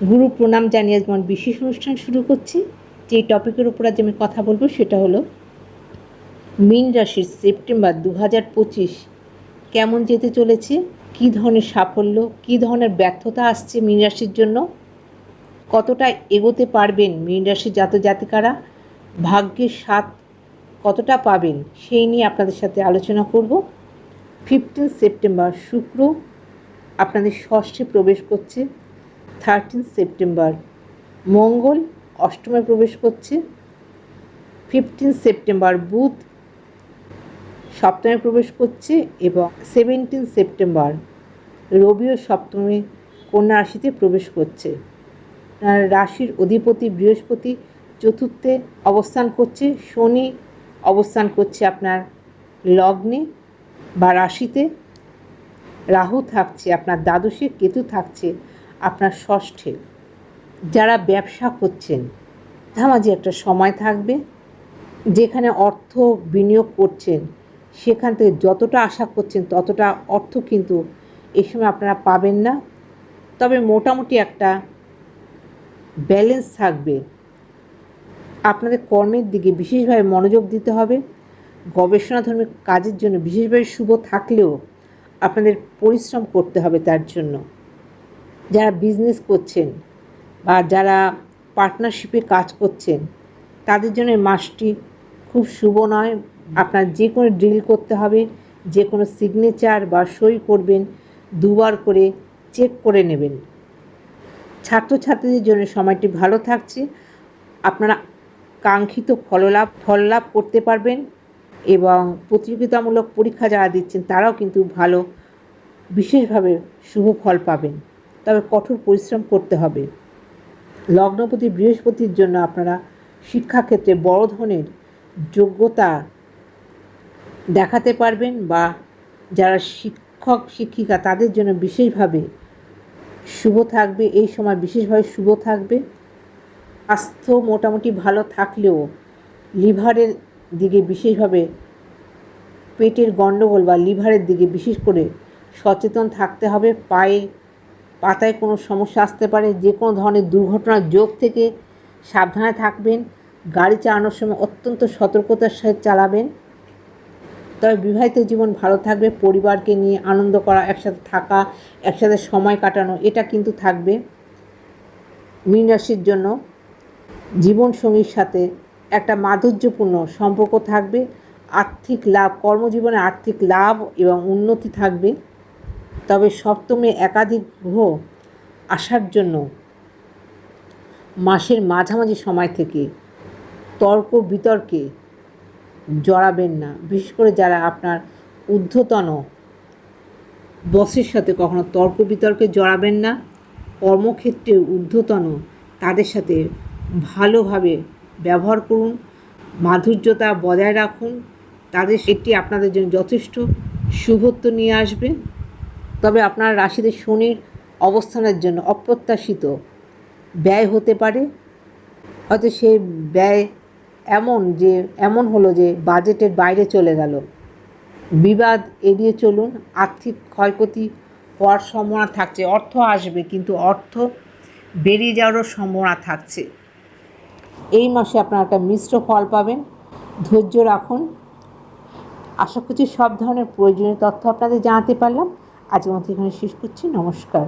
গুরু প্রণাম জানিয়ে আমার বিশেষ অনুষ্ঠান শুরু করছি। যে টপিকের উপর আজ আমি কথা বলব সেটা হলো, মীন রাশির সেপ্টেম্বর দু হাজার পঁচিশ কেমন যেতে চলেছে? কী ধরনের সাফল্য, কী ধরনের ব্যর্থতা আসছে মীন রাশির জন্য? কতটা এগোতে পারবেন মীন রাশির জাত জাতিকারা? ভাগ্যের স্বাদ কতটা পাবেন সেই নিয়ে আপনাদের সাথে আলোচনা করব। ফিফটিন সেপ্টেম্বর শুক্র আপনাদের ষষ্ঠে প্রবেশ করছে। থার্টিন সেপ্টেম্বর, মঙ্গল, অষ্টমে প্রবেশ করছে। ফিফটিন সেপ্টেম্বর, বুধ, সপ্তমে প্রবেশ করছে এবং সেভেন্টিন সেপ্টেম্বর রবিও সপ্তমে কন্যা রাশিতে প্রবেশ করছে। রাশির অধিপতি বৃহস্পতি চতুর্থে অবস্থান করছে, শনি অবস্থান করছে আপনার লগ্নে বা রাশিতে। রাহু থাকছে, আপনার দ্বাদশে কেতু থাকছে আপনার ষষ্ঠে। যারা ব্যবসা করছেন মাঝে একটা সময় থাকবে, যেখানে অর্থ বিনিয়োগ করছেন, সেখান থেকে যতটা আশা করছেন, ততটা অর্থ কিন্তু এই সময় আপনারা পাবেন না। তবে মোটামুটি একটা ব্যালেন্স থাকবে। আপনাদের কর্মের দিকে বিশেষভাবে মনোযোগ দিতে হবে। গবেষণাধর্মী কাজের জন্য বিশেষভাবে শুভ থাকলেও আপনাদের পরিশ্রম করতে হবে তার জন্য। যারা বিজনেস করছেন বা যারা পার্টনারশিপে কাজ করছেন, তাদের জন্য মাসটি খুব শুভ নয়। আপনার যে কোনো ডিল করতে হবে যে কোনো সিগনেচার বা সই করবেন, দুবার করে চেক করে নেবেন। ছাত্রছাত্রীদের জন্য সময়টি ভালো থাকছে। আপনারা কাঙ্ক্ষিত ফললাভ ফললাভ করতে পারবেন এবং প্রতিযোগিতামূলক পরীক্ষা যারা দিচ্ছেন, তারাও কিন্তু ভালো, বিশেষভাবে শুভ ফল পাবেন। তবে কঠোর পরিশ্রম করতে হবে। লগ্নপতি বৃহস্পতির জন্য আপনারা শিক্ষাক্ষেত্রে বড় ধরনের যোগ্যতা দেখাতে পারবেন বা যারা শিক্ষক, শিক্ষিকা তাদের জন্য বিশেষভাবে শুভ থাকবে। এই সময় বিশেষভাবে শুভ থাকবে। স্বাস্থ্য মোটামুটি ভালো থাকলেও লিভারের দিকে বিশেষভাবে পেটের গণ্ডগোল বা লিভারের দিকে বিশেষ করে সচেতন থাকতে হবে। পায়ে পাতায় কোনো সমস্যা আসতে পারে, যে কোনো ধরনের দুর্ঘটনার যোগ থেকে সাবধানে থাকবেন, গাড়ি চালানোর সময় অত্যন্ত সতর্কতার সাথে চালাবেন। তবে বিবাহিত জীবন ভালো থাকবে, পরিবারকে নিয়ে আনন্দ করা, একসাথে থাকা, একসাথে সময় কাটানো, এটা কিন্তু থাকবে মীন রাশির জন্য। জীবনসঙ্গীর সাথে একটা মাধুর্যপূর্ণ সম্পর্ক থাকবে, আর্থিক লাভ, কর্মজীবনে আর্থিক লাভ এবং উন্নতি থাকবে। তবে সপ্তমে একাধিক গ্রহ আসার জন্য মাসের মাঝামাঝি সময় থেকে তর্ক বিতর্কে জড়াবেন না। বিশেষ করে যারা আপনার ঊর্ধ্বতন বসের সাথে কখনো তর্ক বিতর্কে জড়াবেন না, কর্মক্ষেত্রে ঊর্ধ্বতন তাদের সাথে ভালোভাবে ব্যবহার করুন, মাধুর্যতা বজায় রাখুন। তাদের সেটি আপনাদের জন্য যথেষ্ট শুভত্ব নিয়ে আসবে। তবে আপনার রাশিতে শনির অবস্থানের জন্য অপ্রত্যাশিত ব্যয় হতে পারে। হয়তো সেই ব্যয় এমন যে, এমন হলো যে বাজেটের বাইরে চলে গেল। বিবাদ এড়িয়ে চলুন, আর্থিক ক্ষয়ক্ষতি হওয়ার সম্ভাবনা থাকছে। অর্থ আসবে, কিন্তু অর্থ বেরিয়ে যাওয়ারও সম্ভাবনা থাকছে। এই মাসে আপনারা একটা মিশ্র ফল পাবেন। ধৈর্য রাখুন। আশা করছি সব ধরনের প্রয়োজনীয় তথ্য আপনাদের জানাতে পারলাম। আজকের মতো এখানে শেষ করছি। নমস্কার।